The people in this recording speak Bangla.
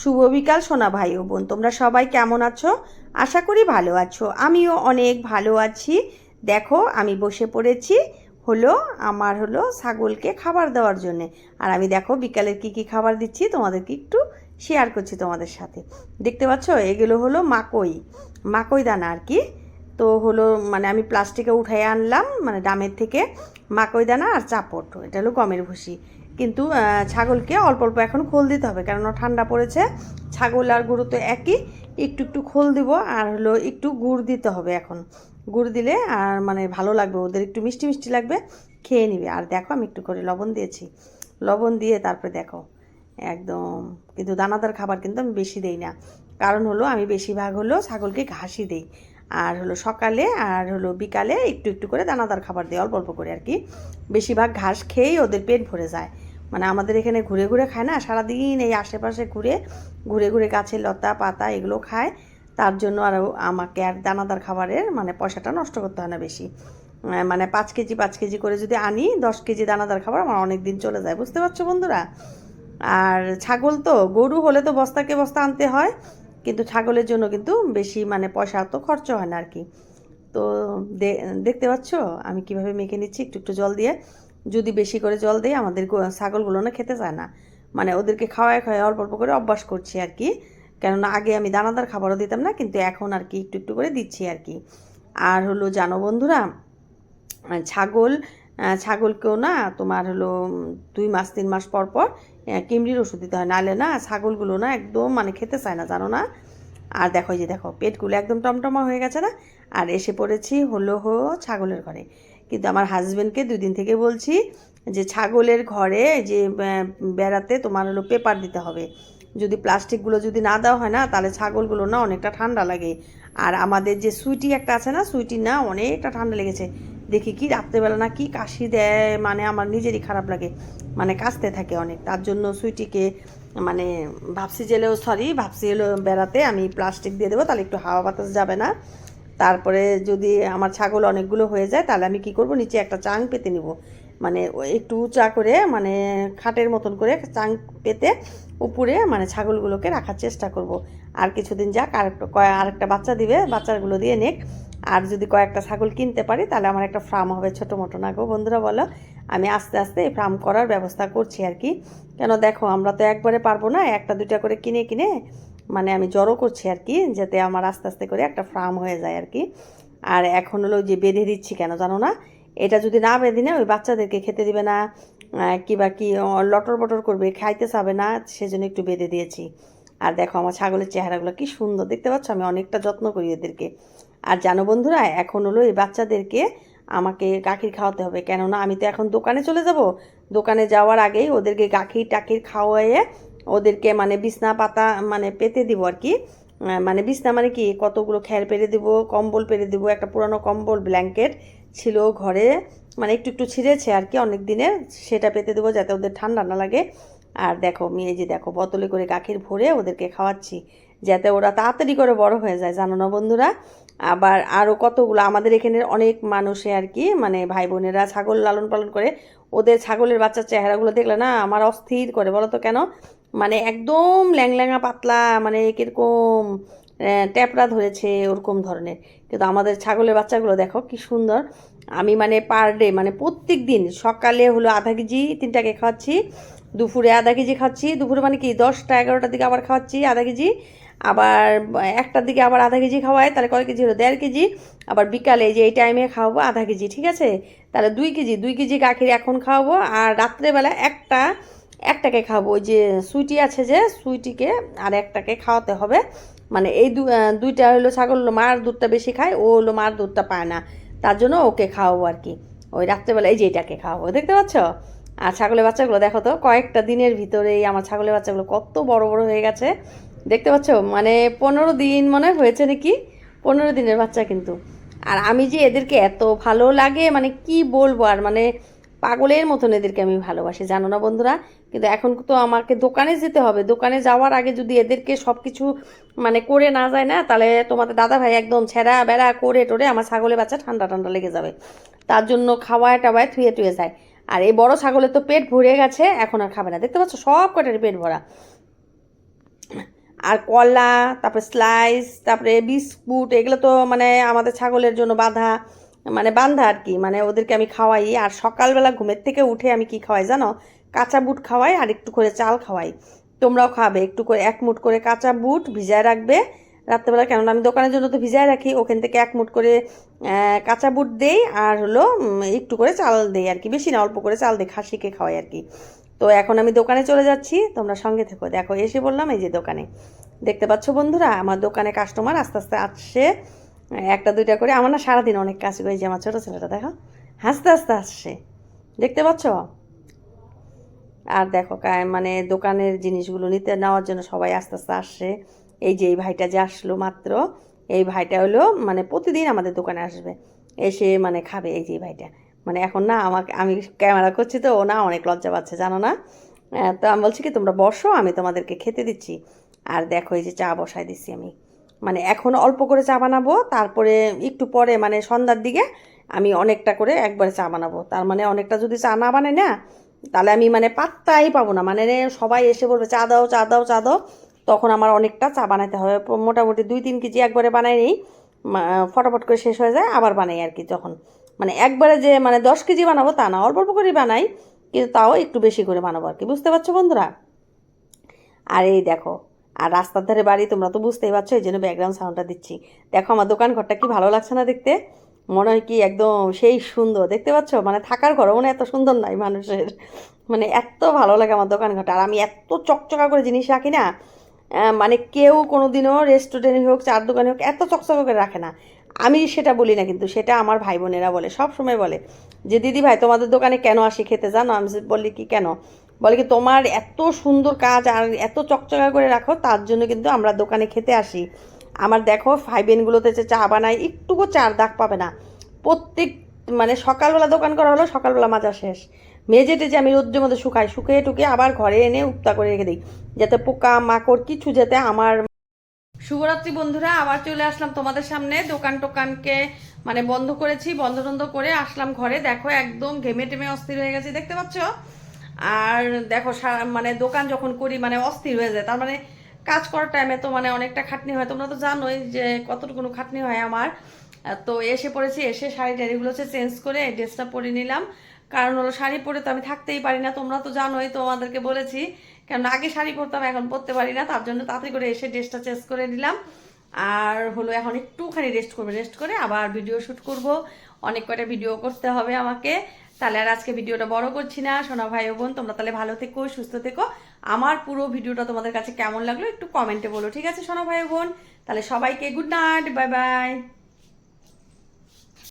শুভ বিকাল, সোনা ভাই ও বোন। তোমরা সবাই কেমন আছো? আশা করি ভালো আছো। আমিও অনেক ভালো আছি। দেখো, আমি বসে পড়েছি। হলো, আমার হলো ছাগলকে খাবার দেওয়ার জন্যে। আর আমি দেখো, বিকালের কি কি খাবার দিচ্ছি, তোমাদেরকে একটু শেয়ার করছি তোমাদের সাথে। দেখতে পাচ্ছ, এগুলো হলো মাকই। মাকই দানা আর কি। তো হলো মানে আমি প্লাস্টিকে উঠাই আনলাম মানে ডামের থেকে মাকই দানা আর চাপট, এটা হলো গমের ভুসি। কিন্তু ছাগলকে অল্প অল্প এখন খোল দিতে হবে, কেননা ঠান্ডা পড়েছে। ছাগল আর গরু তো একই, একটু একটু খোল দিব আর হলো একটু গুড় দিতে হবে এখন। গুড় দিলে আর মানে ভালো লাগবে, ওদের একটু মিষ্টি মিষ্টি লাগবে, খেয়ে নিবে। আর দেখো, আমি একটু করে লবণ দিয়েছি। লবণ দিয়ে তারপরে দেখো, একদম, কিন্তু দানাদার খাবার কিন্তু আমি বেশি দেই না। কারণ হলো, আমি বেশিরভাগ হলো ছাগলকে ঘাসই দেই। আর হলো সকালে আর হলো বিকালে একটু একটু করে দানাদার খাবার দিই অল্প অল্প করে আর কি। বেশিরভাগ ঘাস খেয়েই ওদের পেট ভরে যায়। মানে আমাদের এখানে ঘুরে ঘুরে খায় না, সারাদিন এই আশেপাশে ঘুরে ঘুরে ঘুরে গাছের লতা, পাতা এগুলো খায়। তার জন্য আর আমাকে আর দানাদার খাবারের মানে পয়সাটা নষ্ট করতে হয় না বেশি। মানে পাঁচ কেজি পাঁচ কেজি করে যদি আনি, দশ কেজি দানাদার খাবার আমার অনেক দিন চলে যায়, বুঝতে পারছ বন্ধুরা? আর ছাগল তো, গরু হলে তো বস্তাকে বস্তা আনতে হয়। কিন্তু ছাগলের জন্য কিন্তু বেশি মানে পয়সা তো খরচ হয় না আর কি। তো দেখতে পাচ্ছ? আমি কীভাবে মেখে নিচ্ছি? একটু একটু জল দিয়ে। যদি বেশি করে জল দিই, আমাদের ছাগলগুলো না খেতে চায় না। মানে ওদেরকে খাওয়ায় খাওয়ায় অল্প অল্প করে অভ্যাস করছি আর কি। কেননা আগে আমি দানাদার খাবারও দিতাম না, কিন্তু এখন আর কি একটু একটু করে দিচ্ছি আর কি। আর হলো, জানো বন্ধুরা, ছাগল ছাগলকেও না তোমার হলো দুই মাস, তিন মাস পর পর কিমড়ির ওষুধ দিতে হয়। নাহলে না ছাগলগুলো না একদম মানে খেতে চায় না, জানো না? আর দেখো যে দেখো, পেটগুলো একদম টমটমা হয়ে গেছে না? আর এসে পড়েছি হলো হো ছাগলের ঘরে। কিন্তু আমার হাজব্যান্ডকে দুই দিন থেকে বলছি যে, ছাগলের ঘরে যে বেড়াতে তোমার হলো পেপার দিতে হবে। যদি প্লাস্টিকগুলো যদি না দেওয়া হয় না, তাহলে ছাগলগুলো না অনেকটা ঠান্ডা লাগে। আর আমাদের যে সুইটি একটা আছে না, সুইটি না অনেকটা ঠান্ডা লেগেছে। দেখি কি রাত্রেবেলা না কি কাশি দেয় মানে আমার নিজেরই খারাপ লাগে। মানে কাশতে থাকে অনেক। তার জন্য সুইটিকে মানে ভাবছি জেলেও সরি ভাবছি হলো বেড়াতে আমি প্লাস্টিক দিয়ে দেবো, তাহলে একটু হাওয়া বাতাস যাবে না। তারপরে যদি আমার ছাগল অনেকগুলো হয়ে যায়, তাহলে আমি কি করব? নিচে একটা চাং পেতে নিব। মানে একটু উঁচা করে মানে খাটের মতন করে চাং পেতে উপরে মানে ছাগলগুলোকে রাখার চেষ্টা করব। আর কিছুদিন যাক, আর আরেকটা বাচ্চা দিবে, বাচ্চাগুলো দিয়ে নেক। আর যদি কয়েকটা ছাগল কিনতে পারি, তাহলে আমার একটা ফার্ম হবে ছোটো মোটো না গো বন্ধুরা বলো। আমি আস্তে আস্তে এই ফার্ম করার ব্যবস্থা করছি আর কি। কেন দেখো, আমরা তো একবারে পারব না, একটা দুইটা করে কিনে কিনে মানে আমি জড়ো করছি আর কি, যাতে আমার আস্তে আস্তে করে একটা ফার্ম হয়ে যায় আর কি। আর এখন হলো যে বেঁধে দিচ্ছি কেন জানো না? এটা যদি না বেঁধে না ওই বাচ্চাদেরকে খেতে দিবে না কি বা কি লটর বটর করবে, খাইতে চাবে না, সেজন্য একটু বেঁধে দিয়েছি। আর দেখো আমার ছাগলের চেহারাগুলো কি সুন্দর, দেখতে পাচ্ছ? আমি অনেকটা যত্ন করি এদেরকে আর জানো বন্ধুরা, এখন হলো এই বাচ্চাদেরকে আমাকে গাখির খাওয়াতে হবে। কেননা আমি তো এখন দোকানে চলে যাব। দোকানে যাওয়ার আগেই ওদেরকে গাখির টাখির খাওয়াইয়ে ওদেরকে মানে বিছনা পাতা মানে পেতে দিব আর কি। মানে বিছনা মানে কি, কতগুলো খ্যার পেরে দিব, কম্বল পেরে দিব, একটা পুরানো কম্বল, ব্ল্যাঙ্কেট ছিল ঘরে মানে একটু একটু ছিঁড়েছে আর কি অনেক দিনের সেটা পেতে দেবো যাতে ওদের ঠান্ডা না লাগে। আর দেখো মেয়ে যে দেখো, বোতলে করে গাখির ভরে ওদেরকে খাওয়াচ্ছি, যাতে ওরা তাড়াতাড়ি করে বড় হয়ে যায়, জানো না বন্ধুরা? আবার আরও কতগুলো আমাদের এখানের অনেক মানুষে আর কি মানে ভাই বোনেরা ছাগল লালন পালন করে ওদের ছাগলের বাচ্চার চেহারাগুলো দেখলে না আমার অস্থির করে বলো তো কেন? মানে একদম ল্যাংল্যাঙা পাতলা মানে কীরকম আহ, ট্যাপরা ধরেছে ওরকম ধরনের। কিন্তু আমাদের ছাগলের বাচ্চাগুলো দেখো কি সুন্দর। আমি মানে পার ডে মানে প্রত্যেক দিন সকালে হলো আধা কেজি তিনটাকে খাওয়াচ্ছি দুপুরে আধা কেজি খাচ্ছি। দুপুরে মানে কি, দশটা, এগারোটার দিকে আবার খাওয়াচ্ছি আধা কেজি। আবার, একটার দিকে আবার আধা কেজি খাওয়াই তাহলে কয় কেজি হলো? দেড় কেজি। আবার বিকালে যে এই টাইমে খাওয়াবো আধা কেজি, ঠিক আছে? তাহলে দুই কেজি। দুই কেজি গাখির এখন খাওয়াবো আর রাত্রেবেলা একটা, একটাকে খাব ওই যে সুইটি আছে যে, সুইটিকে আর একটাকে খাওয়াতে হবে। মানে এই দুইটা হলো ছাগল মার দুধটা বেশি খায়, ও হলো মার দুধটা পায় না। তার জন্য ওকে খাওয়াবো আর কি। ওই রাত্রেবেলা এই যে এটাকে খাওয়াবো। দেখতে পাচ্ছ? আর ছাগলের বাচ্চাগুলো, দেখো তো, কয়েকটা দিনের ভিতরেই আমার ছাগলের বাচ্চাগুলো কত বড় বড় হয়ে গেছে। দেখতে পাচ্ছ? মানে পনেরো দিন মনে হয় হয়েছে নাকি? পনেরো দিনের বাচ্চা কিন্তু। আর আমি যে এদেরকে এত ভালো লাগে মানে কি বলব আর মানে পাগলের মতন এদেরকে আমি ভালোবাসি, জানো না বন্ধুরা? কিন্তু এখন তো আমাকে দোকানে যেতে হবে। দোকানে যাওয়ার আগে যদি এদেরকে সব কিছু মানে করে না যায় না, তাহলে তোমাদের দাদা ভাই একদম ছেঁড়া বেড়া করে টোরে আমার ছাগলের বাচ্চা ঠান্ডা ঠান্ডা লেগে যাবে। তার জন্য খাওয়ায় টাওয়ায় থুয়ে টুয়ে যায়। আর এই বড় ছাগলের তো পেট ভরে গেছে, এখন আর খাবে না। দেখতে পাচ্ছ, সব কটারই পেট ভরা। আর কলা, তারপরে স্লাইস তারপরে বিস্কুট, এগুলো তো মানে আমাদের ছাগলের জন্য বাঁধা মানে বান্ধা আর কি। মানে ওদেরকে আমি খাওয়াই। আর সকালবেলা ঘুমের থেকে উঠে আমি কি খাওয়াই জানো? কাঁচা বুট খাওয়াই আর একটু করে চাল খাওয়াই। তোমরাও খাবে। একটু করে, এক মুঠ করে কাঁচা বুট ভিজায় রাখবে। রাত্রেবেলা কেননা আমি দোকানের জন্য তো ভিজায় রাখি, ওখান থেকে এক মুঠ করে কাঁচা বুট দেই আর হলো একটু করে চাল দেই আর কি, বেশি না, অল্প করে চাল দিই, খাসিকে খাওয়াই আর কি। তো এখন আমি দোকানে চলে যাচ্ছি, তোমরা সঙ্গে থেকো। দেখো, এসে বললাম এই যে দোকানে। দেখতে পাচ্ছ বন্ধুরা, আমার দোকানে কাস্টমার আস্তে আস্তে আসছে। একটা, দুইটা করে, আমার না সারাদিন অনেক কাজ করে যে আমার ছোটো ছেলেটা, দেখো, হাসতে হাসতে আসছে। দেখতে পাচ্ছ? আর দেখো মানে দোকানের জিনিসগুলো নিতে, নেওয়ার জন্য সবাই আস্তে আস্তে আসছে। এই যে এই ভাইটা যে আসলো মাত্র, এই ভাইটা হলো মানে প্রতিদিন আমাদের দোকানে আসবে। এসে মানে খাবে এই যে ভাইটা। মানে এখন না আমাকে, আমি ক্যামেরা করছি তো, ও না অনেক লজ্জা পাচ্ছে, জানো না? তো আমি বলছি কি, তোমরা বসো, আমি তোমাদেরকে খেতে দিচ্ছি। আর দেখো এই যে চা বসাই দিচ্ছি আমি। মানে এখন অল্প করে চা বানাবো, তারপরে একটু পরে মানে সন্ধ্যার দিকে আমি অনেকটা করে একবারে চা বানাবো। তার মানে অনেকটা যদি চা না বানাই না, তাহলে আমি মানে পাত্তাই পাবো না। মানে সবাই এসে বলবে, চা দাও চা দাও চা দাও। তখন আমার অনেকটা চা বানাতে হবে। মোটামুটি দুই তিন কেজি একবারে বানাই নিই। ফটাফট করে শেষ হয়ে যায়, আবার বানাই আর কি যখন। মানে একবারে যে মানে দশ কেজি বানাবো তা না, অল্প অল্প করেই বানাই, কিন্তু তাও একটু বেশি করে বানাবো আর কি। বুঝতে পারছ বন্ধুরা? আর এই দেখো, আর রাস্তার ধারে বাড়ি তোমরা তো বুঝতেই পারছ, এই জন্য ব্যাকগ্রাউন্ড সাউন্ডটা দিচ্ছি। দেখো আমার দোকান ঘরটা কি ভালো লাগছে না দেখতে? মনে হয় কি একদম সেই সুন্দর, দেখতে পাচ্ছ? মানে থাকার ঘর মনে এত সুন্দর নাই মানুষের। মানে এত ভালো লাগে আমার দোকান ঘরটা আর আমি এত চকচকা করে জিনিস রাখি না মানে কেউ কোনো দিনও রেস্টুরেন্টে হোক চার দোকানে হোক, এত চকচক করে রাখে না। আমি সেটা বলি না কিন্তু, সেটা আমার ভাই বোনেরা বলে সব সময় বলে যে, দিদি ভাই, তোমাদের দোকানে কেন আসি খেতে? জানো? আমি বলি কি কেন? বলে কি, তোমার এত সুন্দর কাজ আর এত চকচকা করে রাখো, তার জন্য কিন্তু আমরা দোকানে খেতে আসি। আমার দেখো ফাইভেনগুলোতে যে চা বানাই একটুকু চার দাগ পাবে না। প্রত্যেক মানে সকালবেলা দোকান করা হলো, সকালবেলা মাজা শেষ। মেজে টেজে আমি রোদ্রের মধ্যে শুকাই, শুকিয়ে টুকিয়ে আবার ঘরে এনে উপতা করে রেখে দিই, যাতে পোকা, মাকড় কিছু যাতে আমার শুভরাত্রি বন্ধুরা, আবার চলে আসলাম তোমাদের সামনে। দোকান টোকানকে মানে বন্ধ করেছি, বন্ধ টন্ধ করে আসলাম ঘরে। দেখো, একদম ঘেমে টেমে অস্থির হয়ে গেছে, দেখতে পাচ্ছ? আর দেখো মানে দোকান যখন করি মানে অস্থির হয়ে যায়। তার মানে কাজ করার টাইমে তো মানে অনেকটা খাটনি হয়। তোমরা তো জানোই যে কতটুকু খাটনি হয় আমার। তো এসে পড়েছি, এসে শাড়ি টাড়িগুলো হচ্ছে চেঞ্জ করে ড্রেসটা পরে নিলাম। কারণ হলো শাড়ি পরে তো আমি থাকতেই পারি না, তোমরা তো জানোই, তোমাদেরকে বলেছি। কারণ আগে শাড়ি পরতাম, এখন পরতে পারি না, তার জন্য তাড়াতাড়ি করে এসে ড্রেসটা চেঞ্জ করে নিলাম। আর হলো এখন একটুখানি রেস্ট করব রেস্ট করে আবার ভিডিও শ্যুট করব। অনেক কয়টা ভিডিও করতে হবে আমাকে। তাহলে আর আজকে ভিডিওটা বড় করছি না, সোনা ভাই বোন, তোমরা তাহলে ভালো থেকো, সুস্থ থেকো। আমার পুরো ভিডিওটা তোমাদের কাছে কেমন লাগল একটু কমেন্টে বলো, ঠিক আছে সোনা ভাই বোন? তাহলে সবাইকে গুড নাইট বাই বাই